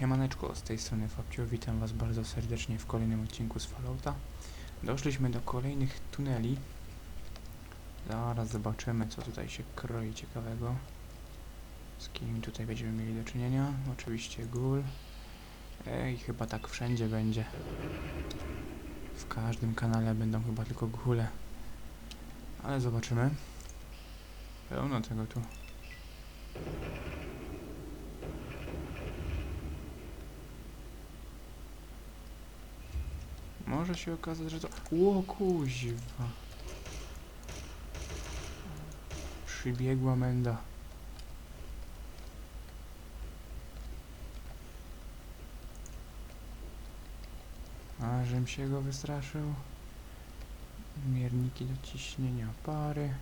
Siemaneczko, z tej strony Fabcio, witam was bardzo serdecznie w kolejnym odcinku z Fallouta. Doszliśmy do kolejnych tuneli. Zaraz zobaczymy, co tutaj się kroi ciekawego. Z kim tutaj będziemy mieli do czynienia? Oczywiście gul. Ej, chyba tak wszędzie będzie. W każdym kanale będą chyba tylko gule. Ale zobaczymy. Pełno tego tu. Może się okazać, że to... Ło kuźwa. Przybiegła menda. A, żem się go wystraszył. Mierniki do ciśnienia pary.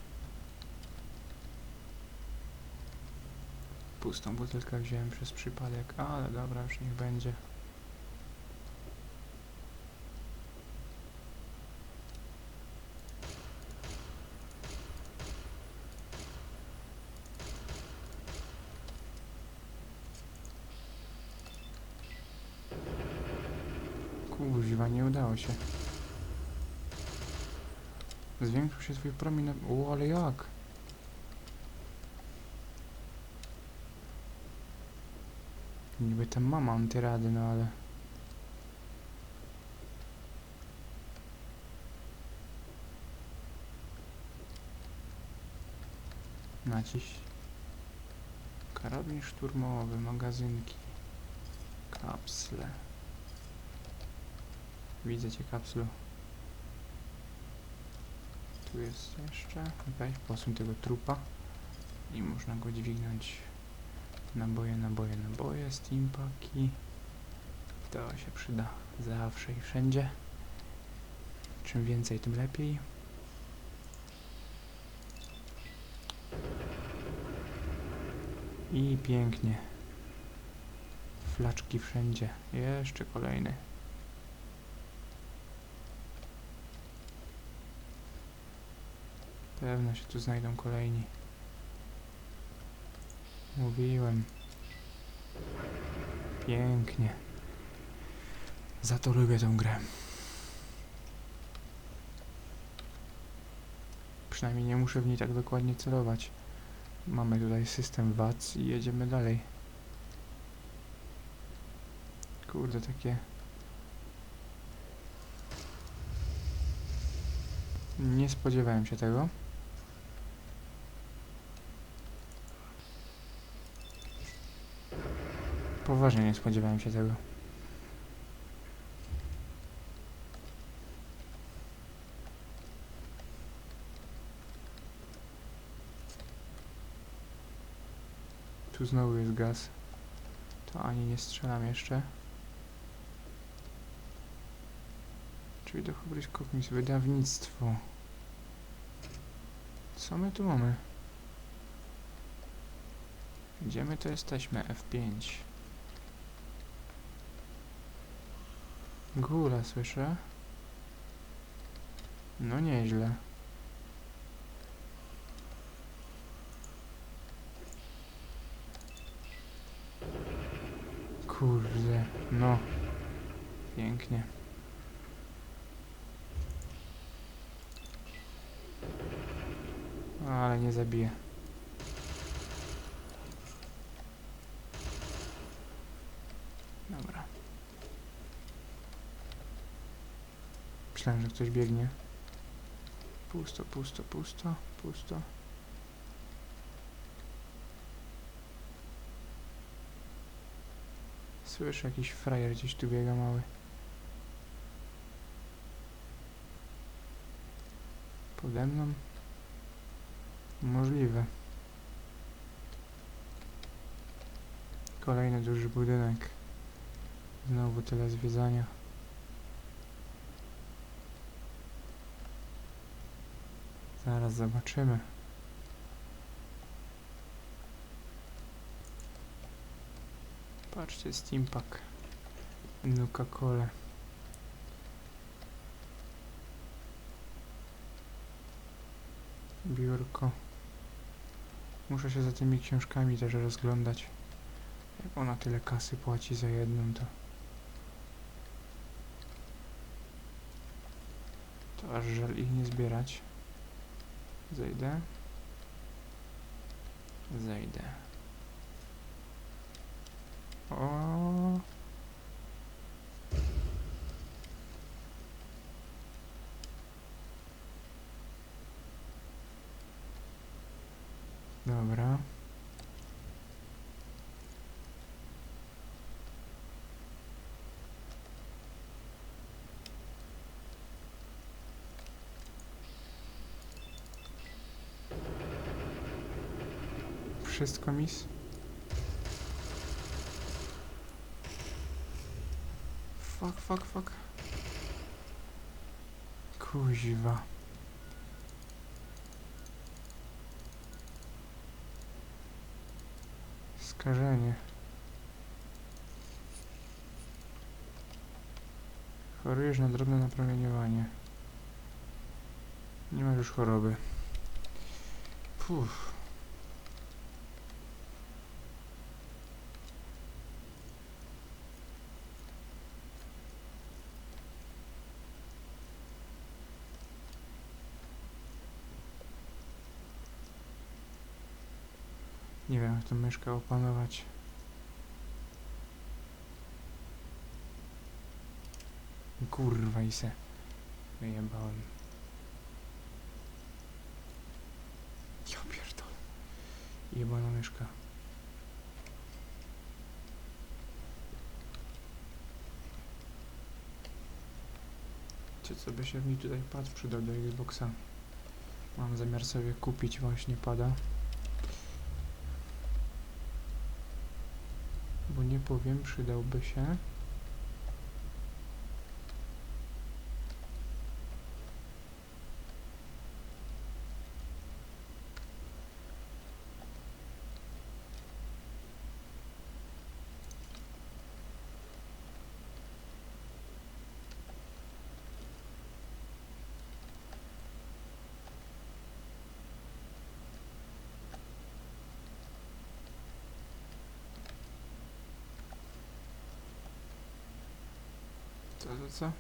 Pustą butelkę wziąłem przez przypadek, ale dobra, już niech będzie. Kuźwa, nie udało się. Zwiększył się twój promień na... O, ale jak? Niby tam mam antyrady, no ale... Naciś. Karabin szturmowy, magazynki. Kapsle. Widzę cię kapslu. Tu jest jeszcze. Weź posuń tego trupa. I można go dźwignąć. Naboje, naboje, naboje, steampaki. To się przyda zawsze i wszędzie. Czym więcej, tym lepiej. I pięknie. Flaczki wszędzie. Jeszcze kolejny. Pewno się tu znajdą kolejni. Mówiłem. Pięknie. Za to lubię tę grę. Przynajmniej nie muszę w niej tak dokładnie celować. Mamy tutaj system VAT i jedziemy dalej. Kurde, takie... Nie spodziewałem się tego. Poważnie nie spodziewałem się tego. Tu znowu jest gaz. To ani nie strzelam jeszcze. Czyli do Hybrid Cognizant wydawnictwo. Co my tu mamy? Gdzie my to jesteśmy? F5. Gula słyszę. No nieźle. Kurde, no. Pięknie. Ale nie zabiję. Dobra. Myślałem, że ktoś biegnie. Pusto, pusto, pusto, pusto. Słyszę jakiś frajer gdzieś tu biega mały. Pode mną? Możliwe. Kolejny duży budynek. Znowu tyle zwiedzania. Zaraz zobaczymy. Patrzcie, Steampack. Nuka-Cola. Biurko. Muszę się za tymi książkami też rozglądać. Jak ona tyle kasy płaci za jedną, to... To aż żal ich nie zbierać. Zejdę. Zejdę. O. Dobra. Wszystko mis? Fuck, fuck, fuck. Kuźwa. Skażenie. Chorujesz na drobne napromieniowanie. Nie masz już choroby. Puf. Tą myszkę opanować. Kurwa i se wyjebałem. Ja pierdolę. Jebana myszka. Czy co by się mi tutaj pad przydał do Xboxa? Mam zamiar sobie kupić właśnie pada. Bo nie powiem, przydałby się. Co, co, co?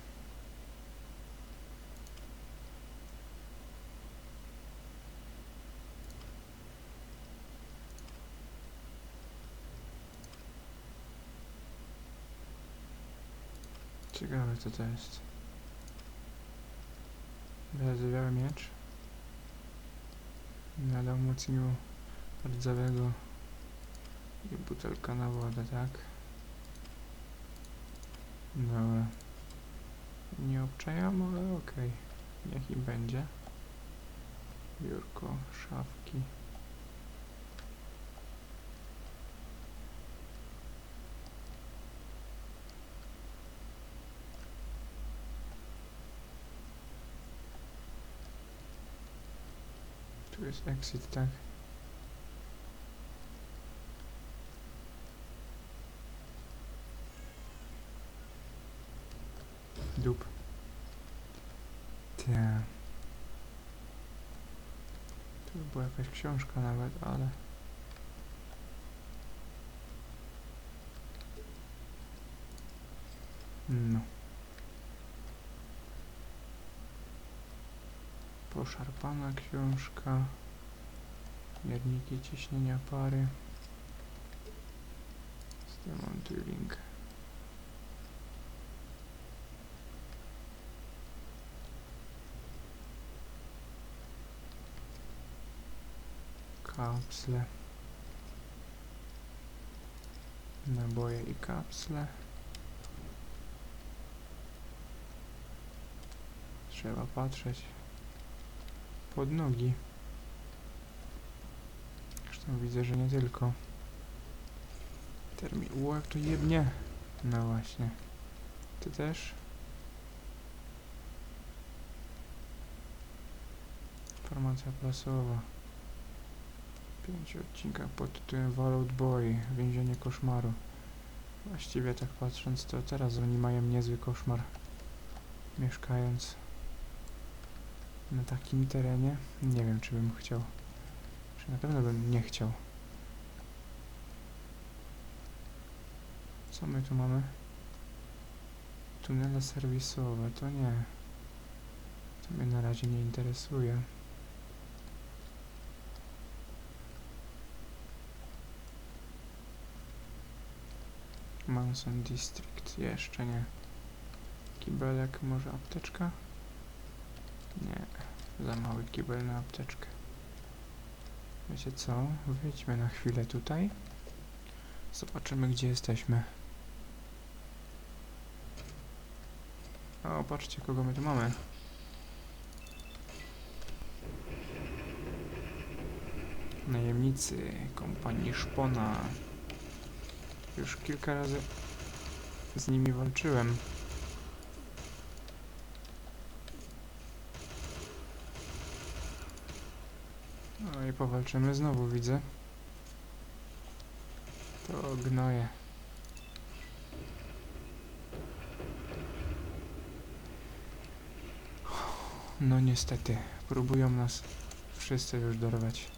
Ciekawe co to jest. Wyrazowiały miecz. Nadał mocniło rdzawego i butelka na wodę, tak? Dobra. Nie obczajam, ale okej. Niech im będzie. Biurko, szafki. Tu jest exit, tak? Dup. Te. Tu była jakaś książka nawet, ale... No. Poszarpana książka. Mierniki ciśnienia pary. Demonturing. Kapsle. Naboje i kapsle. Trzeba patrzeć pod nogi. Zresztą widzę, że nie tylko. Termin. Jak to jebnie. No właśnie. Ty też? Informacja prasowa. Pięć odcinkach pod tytułem Fallout Boy. Więzienie koszmaru. Właściwie tak patrząc, to teraz oni mają niezły koszmar. Mieszkając na takim terenie. Nie wiem, czy bym chciał. Czy na pewno bym nie chciał. Co my tu mamy? Tunele serwisowe, to nie. To mnie na razie nie interesuje. Manson District, jeszcze nie. Kibelek, może apteczka? Nie, za mały kibel na apteczkę. Wiecie co? Wyjdźmy na chwilę tutaj. Zobaczymy, gdzie jesteśmy. O, patrzcie, kogo my tu mamy. Najemnicy kompanii Szpona. Już kilka razy z nimi walczyłem. No i powalczymy znowu, widzę. To gnoje. No niestety, próbują nas wszyscy już dorwać.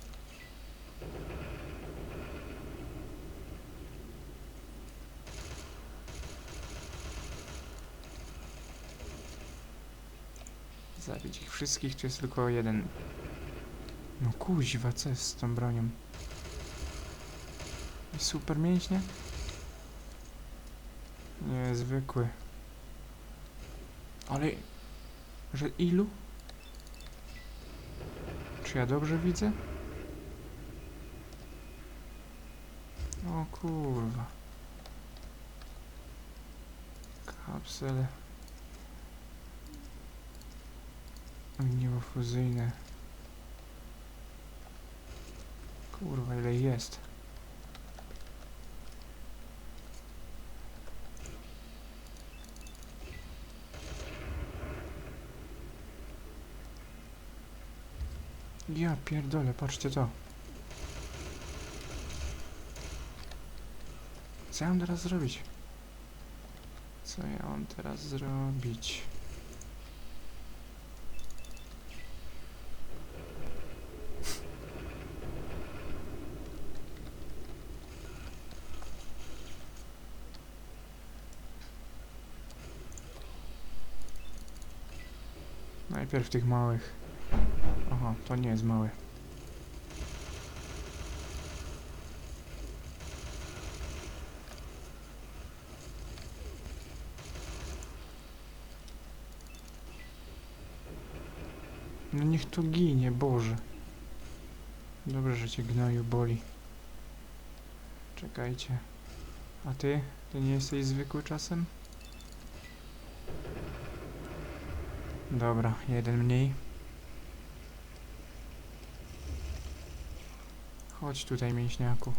Zabić ich wszystkich, czy jest tylko jeden? No kuźwa, co jest z tą bronią? I Super mięśnie? Nie, zwykły. Ale... Że ilu? Czy ja dobrze widzę? O kurwa. Kapsel. Ogniwo-fuzyjne. Kurwa, ile jest. Ja pierdolę, patrzcie to. Co ja mam teraz zrobić? Co ja mam teraz zrobić? Najpierw tych małych. Aha, to nie jest mały. No niech to ginie, Boże. Dobrze, że cię gnoju boli. Czekajcie. A ty? Ty nie jesteś zwykły czasem? Dobra, jeden mniej. Chodź tutaj, mięśniaku.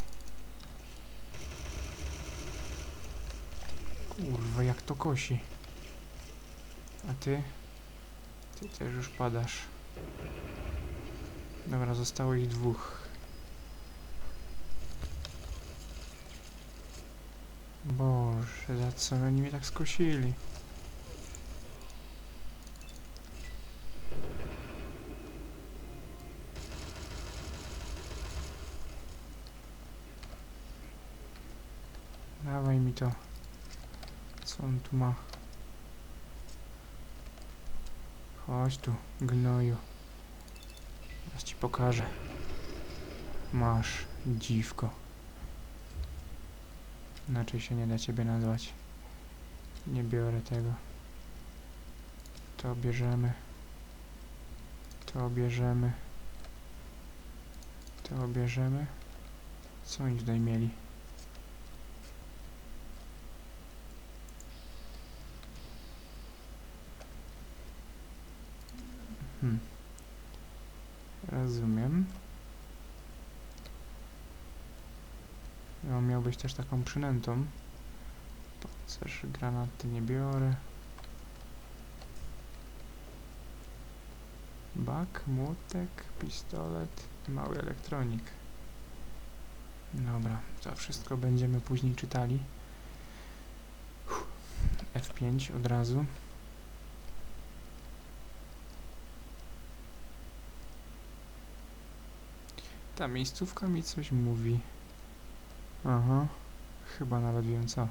Kurwa, jak to kosi. A ty? Ty też już padasz. Dobra, zostało ich dwóch. Boże, za co oni mnie tak skosili? Dawaj mi to. Co on tu ma? Chodź tu, gnoju. Teraz ci pokażę. Masz, dziwko. Inaczej się nie da ciebie nazwać. Nie biorę tego. To bierzemy. To bierzemy. To bierzemy. Co oni tutaj mieli? Hmm. Rozumiem. Ja miał być też taką przynętą. Pancerz, granaty nie biorę. Bak, młotek, pistolet, mały elektronik. Dobra, to wszystko będziemy później czytali. Uff, F5 od razu. Ta miejscówka mi coś mówi. Aha. Chyba nawet wiem co.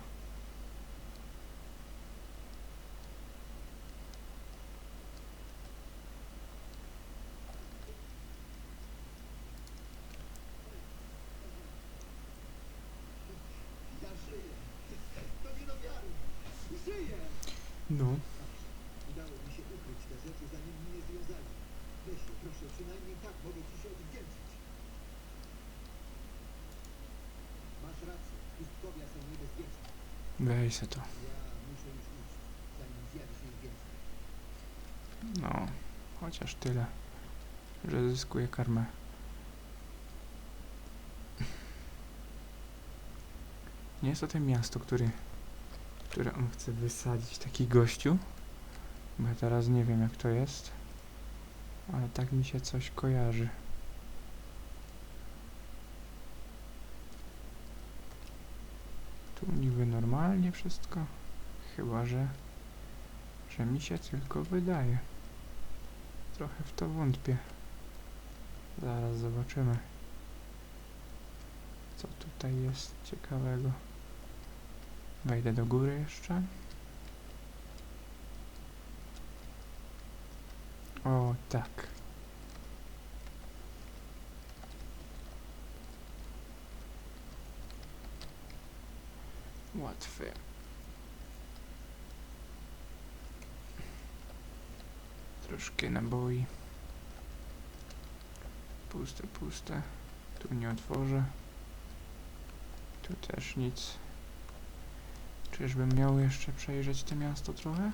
No. Weź se to. No. Chociaż tyle, że zyskuje karmę. Nie jest to to miasto, który, które on chce wysadzić, taki gościu. Bo ja teraz nie wiem jak to jest. Ale tak mi się coś kojarzy. Tu niby normalnie wszystko. Chyba, że, że mi się tylko wydaje. Trochę w to wątpię. Zaraz zobaczymy. Co tutaj jest ciekawego. Wejdę do góry jeszcze. O, tak. Łatwy. Troszkę naboi. Puste, puste. Tu nie otworzę. Tu też nic. Czyżbym miał jeszcze przejrzeć to miasto trochę?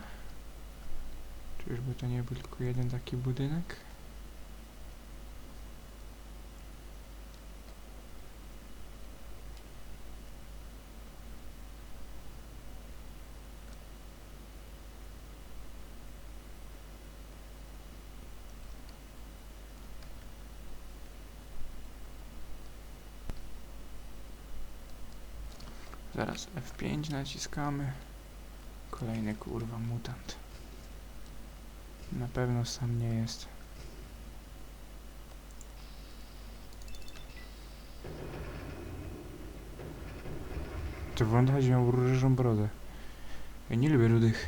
Czyżby to nie był tylko jeden taki budynek? Zaraz F5 naciskamy. Kolejny kurwa mutant. Na pewno sam nie jest. To że miał różową brodę. Ja nie lubię rudych.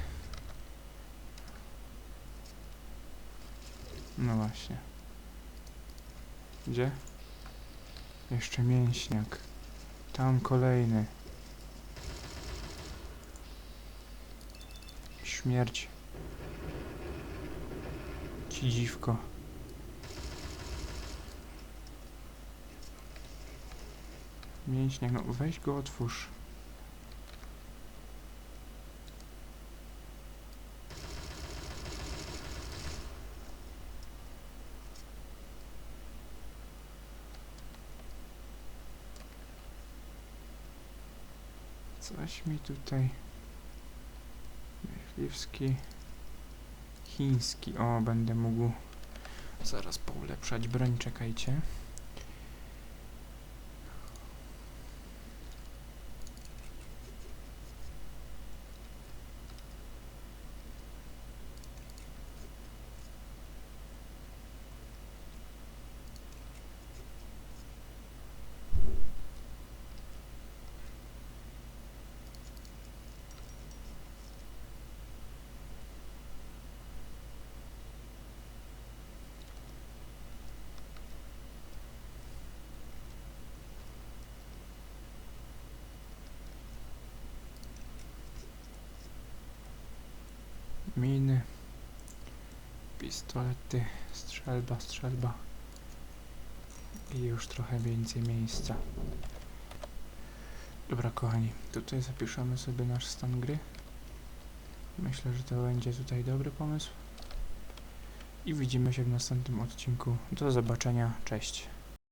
No właśnie. Gdzie? Jeszcze mięśniak. Tam kolejny. Śmierć. Ci dziwko. Mięśniak, no weź go otwórz. Coś mi tutaj... Myśliwski... Chiński. O, będę mógł zaraz poulepszać broń, czekajcie. Pistolety. Strzelba, strzelba. I już trochę więcej miejsca. Dobra, kochani, tutaj zapiszemy sobie nasz stan gry. Myślę, że to będzie tutaj dobry pomysł. I widzimy się w następnym odcinku. Do zobaczenia, cześć.